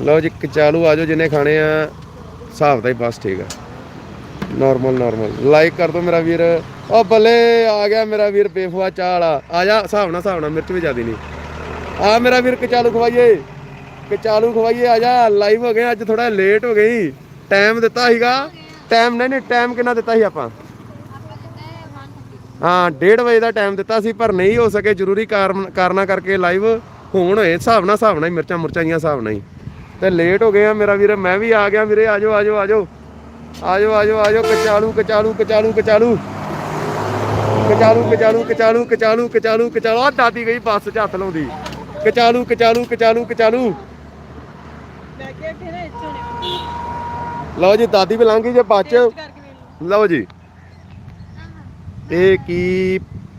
ਲਓ ਜੀ ਕਚਾਲੂ ਆਜੋ ਜਿੰਨੇ ਖਾਣੇ ਆ, ਹਿਸਾਬ ਦਾ ਹੀ ਬਸ ਠੀਕ ਆ। ਨਾਰਮਲ ਨਾਰਮਲ ਲਾਈਕ ਕਰ ਦੋ ਮੇਰਾ ਵੀਰ। ਓ ਬੱਲੇ, ਆ ਗਿਆ ਮੇਰਾ ਵੀਰ ਬੇਫਵਾ ਚਾਹ ਆ। ਜਾ, ਹਿਸਾਬ ਨਾਲ ਹਿਸਾਬ ਨਾਲ, ਮਿਰਚ ਵੀ ਜ਼ਿਆਦੀ ਨਹੀਂ। ਆ ਮੇਰਾ ਵੀਰ ਕਚਾਲੂ ਖਵਾਈਏ। ਕਚਾਲੂ ਖਵਾਈਏ, ਆ ਜਾ ਲਾਈਵ ਹੋ ਗਏ, ਅੱਜ ਥੋੜਾ ਲੇਟ ਹੋ ਗਈ ਟਾਈਮ ਦਿੱਤਾ ਸੀਗਾ। ਟਾਈਮ ਨਹੀਂ ਨਹੀਂ ਟਾਈਮ ਕਿੰਨਾ ਦਿੱਤਾ ਸੀ ਆਪਾਂ? ਹਾਂ 1:30 ਵਜੇ ਦਾ ਟਾਈਮ ਦਿੱਤਾ ਸੀ, ਪਰ ਨਹੀਂ ਹੋ ਸਕੇ। ਜ਼ਰੂਰੀ ਕਾਰਨ, ਕਾਰਨਾਂ ਕਰਕੇ ਲਾਈਵ ਹੋਣ ਹੋਏ। ਹਿਸਾਬ ਨਾਲ ਹਿਸਾਬ ਨਾਲ ਮਿਰਚਾਂ ਮੁਰਚਾਂ ਦੀਆਂ ਹਿਸਾਬ ਨਾਲ ਹੀ। ਤੇ ਲੇਟ ਹੋ ਗਏ ਆ ਮੇਰਾ ਵੀਰ, ਮੈਂ ਵੀ ਆ ਗਿਆ ਵੀਰੇ, ਆਜੋ ਆਜੋ ਆਜੋ। ਆਜੋ ਆਜੋ ਆਜੋ, ਕਚਾਲੂ ਕਚਾਲੂ ਕਚਾਲੂ ਕਚਾਲੂ। ਕਚਾਲੂ ਕਚਾਲੂ ਕਚਾਲੂ ਕਚਾਲੂ ਕਚਾਲੂ ਕਚਾਲੂ। ਆ ਦਾਦੀ ਗਈ ਬੱਸ 'ਚ ਹੱਥ ਲਾਉਂਦੀ। ਕਚਾਲੂ ਕਚਾਲੂ ਕਚਾਲੂ ਕਚਾਲੂ। ਲਓ ਜੀ, ਦਾਦੀ ਵੀ ਲੰਘ ਜੇ ਬੱਚ ਲਓ ਜੀ। ਇਹ ਕੀ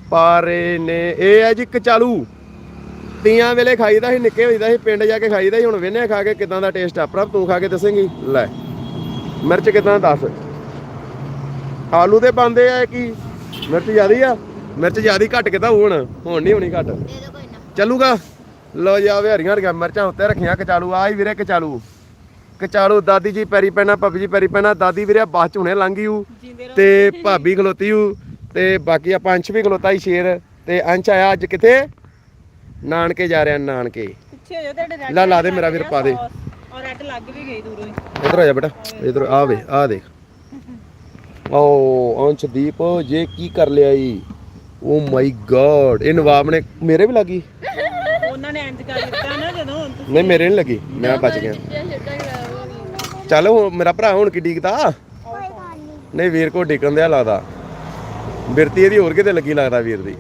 ਪਾਰੇ ਨੇ? ਇਹ ਹੈ ਜੀ ਕਚਾਲੂ। ਤੀਆਂ ਵੇਲੇ ਖਾਈਦਾ ਸੀ ਨਿੱਕੇ ਹੋਈਦਾ ਸੀ ਪਿੰਡ ਜਾ ਕੇ ਖਾਈਦਾ ਸੀ ਹੁਣ ਵੇਨੇ ਖਾ ਕੇ ਕਿਦਾਂ ਦਾ ਟੇਸਟ ਆ? ਪ੍ਰਭ ਤੂੰ ਖਾ ਕੇ ਦੱਸੇਂਗੀ? ਲੈ ਮਿਰਚ ਕਿਦਾਂ ਦੱਸ? ਆਲੂ ਦੇ ਬੰਦੇ ਆ ਕੀ? ਮਿਰਚ ਜ਼ਿਆਦੀ ਆ? ਮਿਰਚ ਜ਼ਿਆਦੀ ਘੱਟ ਕਿਦਾਂ ਹੁਣ? ਹੁਣ ਨਹੀਂ ਹੋਣੀ ਘੱਟ। ਚੱਲੂਗਾ? ਲੋ ਜੀ ਆਵੇ ਹਰੀਆਂ ਹਰੀਆਂ ਮਿਰਚਾਂ ਉੱਤੇ ਰੱਖੀਆਂ ਕਚਾਲੂ। ਆ ਹੀ ਵੀਰੇ ਕਚਾਲੂ। ਕਚਾਲੂ ਦਾਦੀ ਜੀ ਪੈਰੀ ਪੈਣਾ ਭਾਬੀ ਜੀ ਪੈਰੀ ਪੈਣਾ ਦਾਦੀ ਵੀਰੇ ਬਾਅਦ ਚ ਹੁਣੇ ਲੰਘ ਗਈ ਊ। ਜਿੰਦੇ ਰਹੋ। ਤੇ ਭਾਬੀ ਖਲੋਤੀ ਹੂ ਤੇ ਬਾਕੀ ਆਪਾਂ ਅੰਸ਼ ਵੀ ਖਲੋਤਾ ਹੀ ਸ਼ੇਰ। ਤੇ ਅੰਸ਼ ਆਇਆ ਅੱਜ ਕਿੱਥੇ? ਨਾਨਕੇ ਜਾ ਰਿਹਾ ਨਾਨਕੇ। ਪਿੱਛੇ ਹੋ ਜਾ ਤੁਹਾਡੇ ਰੈਡ ਲੈ ਲਾ ਦੇ ਮੇਰਾ ਵੀਰ ਪਾ ਦੇ। ਔਰ ਰੈਡ ਲੱਗ ਵੀ ਗਈ ਦੂਰੋਂ ਹੀ। ਇਧਰ ਆ ਜਾ ਬੇਟਾ ਇਧਰ ਆ ਵੇ ਆ ਦੇਖ। ਓ ਅੰਸ਼ਦੀਪ ਜੇ ਕੀ ਕਰ ਲਿਆ ਈ? ਓ ਮਾਈ ਗॉड ਇਹ ਨਵਾਬ ਨੇ ਮੇਰੇ ਵੀ ਲੱਗੀ ਉਹਨਾਂ ਨੇ ਇੰਜ ਕਰ ਦਿੱਤਾ ਨਾ ਜਦੋਂ ਨਹੀਂ ਮੇਰੇ ਨਹੀਂ ਲੱਗੀ ਮੈਂ ਬਚ ਗਿਆ। ਚੱਲ ਮੇਰਾ ਭਰਾ ਹੁਣ ਕੀ ਡੀਕਦਾ ਨਹੀਂ ਵੀਰ ਕੋ ਡਿੱਕਣ ਦਿਆ ਲੱਗਦਾ। ਬਿਰਤੀ ਇਹਦੀ ਹੋਰ ਕਿਤੇ ਲੱਗੀ ਲੱਗਦਾ ਵੀਰ ਦੀ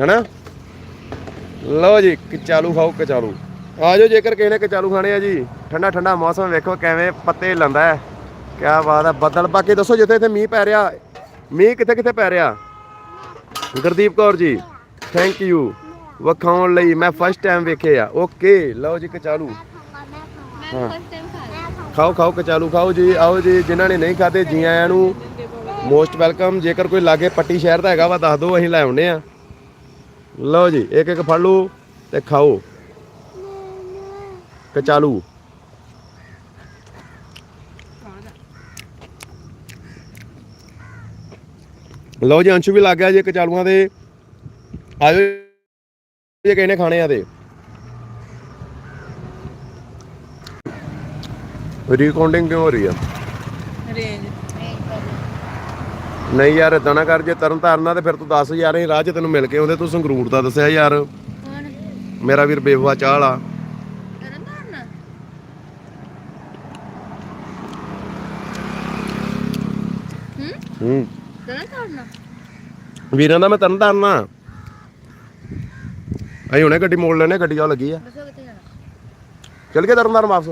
ਹੈਨਾ? ਲਓ ਜੀ, ਕਚਾਲੂ ਖਾਓ, ਕਚਾਲੂ। ਆਜੋ, ਜੇਕਰ ਕਿਸੇ ਨੇ ਕਚਾਲੂ ਖਾਣੇ ਆ ਜੀ। ਠੰਡਾ ਠੰਡਾ ਮੌਸਮ, ਵੇਖੋ ਕਿਵੇਂ ਪੱਤੇ ਲੰਦਾ ਹੈ। ਕੀ ਬਾਤ ਹੈ, ਬੱਦਲ। ਬਾਕੀ ਦੱਸੋ, ਜਿੱਥੇ ਇੱਥੇ ਮੀਂਹ ਪੈ ਰਿਹਾ, ਮੀਂਹ ਕਿੱਥੇ ਕਿੱਥੇ ਪੈ ਰਿਹਾ? ਗੁਰਦੀਪ ਕੌਰ ਜੀ ਥੈਂਕ ਯੂ ਵਿਖਾਉਣ ਲਈ ਮੈਂ ਫਸਟ ਟਾਈਮ ਵੇਖੇ ਆ। ਓਕੇ ਲਓ ਜੀ, ਕਚਾਲੂ। ਹਾਂ। ਖਾਓ ਖਾਓ, ਕਚਾਲੂ ਖਾਓ ਜੀ। ਆਓ ਜੀ, ਜਿਨ੍ਹਾਂ ਨੇ ਨਹੀਂ ਖਾਦੇ ਜੀ ਆਇਆਂ ਨੂੰ ਮੋਸਟ ਵੈਲਕਮ ਜੇਕਰ ਕੋਈ ਲਾਗੇ ਪੱਟੀ ਸ਼ਹਿਰ ਦਾ ਹੈਗਾ ਵਾ, ਦੱਸ ਦਿਓ, ਅਸੀਂ ਲੈ ਆਉਨੇ ਆ ਲਓ ਜੀ, ਇੱਕ ਇੱਕ ਫੜ ਲਓ ਤੇ ਖਾਓ। ਕਚਾਲੂ ਲਓ ਜੀ, ਅੰਸ਼ੂ ਵੀ ਲੱਗ ਗਿਆ ਜੀ ਕਚਾਲੂਆਂ ਦੇ। ਆਜੋ ਜੇ ਕਿਸੇ ਨੇ ਖਾਣੇ ਆ ਤੇ। ਰਿਕਾਰਡਿੰਗ ਕਿਉਂ ਹੋ ਰਹੀ ਆ? ਰੇਂਜ ਨਹੀਂ ਯਾਰ ਏਦਾਂ ਨਾ ਕਰ ਜੇ ਤਰਨ ਤਾਰਨਾ ਤੇ ਫਿਰ ਤੂੰ ਦੱਸ ਯਾਰ ਅਸੀਂ ਰਾਹ 'ਚ ਤੈਨੂੰ ਮਿਲ ਕੇ ਆਉਂਦੇ ਤੂੰ ਸੰਗਰੂਰ ਦਾ ਦੱਸਿਆ ਯਾਰ। ਮੇਰਾ ਵੀਰ ਬੇਵਫਾ ਚਾਹ ਵਾਲਾ ਹੂੰ? ਵੀਰਾਂ ਦਾ ਮੈਂ ਤਰਨ ਤਾਰਨਾ ਅਸੀਂ ਹੁਣੇ ਗੱਡੀ ਮੋੜ ਲੈਣੇ ਗੱਡੀ ਆ ਲੱਗੀ ਆ। ਚੱਲ ਕੇ ਤਰਨ ਤਾਰਨ ਵਾਪਸ।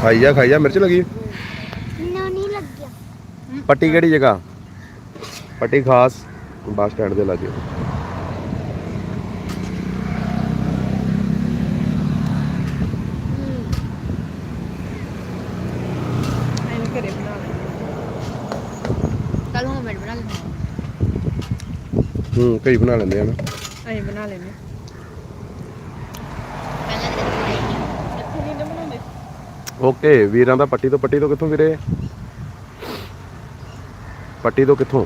खाइया खाइया मिर्च लगी? नहीं लग गया। पट्टी केड़ी जगह? पट्टी खास बस स्टैंड के लागे। ਘਰੇ ਬਣਾ ਲੈ ਕੱਲ ਨੂੰ ਮੈਂ ਬਣਾ ਲੈਂਦਾ ਹੂੰ। ਕਈ ਬਣਾ ਲੈਂਦੇ ਆ ਨਾ। ਅਸੀਂ ਬਣਾ ਬਣਾਉਂਦੇ। ਓਕੇ ਵੀਰਾਂ ਦਾ ਪੱਟੀ ਤੋਂ ਪੱਟੀ ਤੋਂ ਕਿੱਥੋਂ ਵੀਰੇ? ਪੱਟੀ ਤੋਂ ਕਿੱਥੋਂ?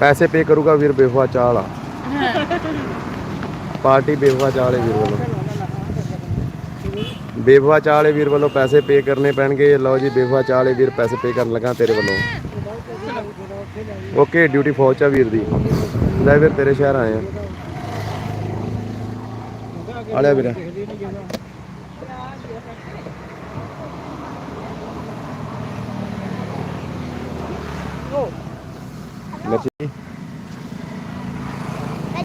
ਪੈਸੇ ਪੇ ਕਰੂਗਾ ਵੀਰ ਬੇਫਾ ਚਾਹ ਵਾਲਾ ਪਾਰਟੀ ਬੇਫਾ ਚਾਹ ਵਾਲੇ ਵੀਰ ਵੱਲੋਂ। ਬੇਫਾ ਚਾਹ ਵਾਲੇ ਵੀਰ ਵੱਲੋਂ ਪੈਸੇ ਪੇ ਕਰਨੇ ਪੈਣਗੇ। ਲਓ ਜੀ ਬੇਫਾ ਚਾਹ ਵਾਲੇ ਵੀਰ ਪੈਸੇ ਪੇ ਕਰਨ ਲੱਗਾ ਤੇਰੇ ਵੱਲੋਂ। ਓਕੇ ਡਿਊਟੀ ਫੌਜ ਆ ਵੀਰ ਦੀ। ਲੈ ਵੀਰ ਤੇਰੇ ਸ਼ਹਿਰ ਆਏ ਆ। ਆਲਿਆ ਵੀਰ।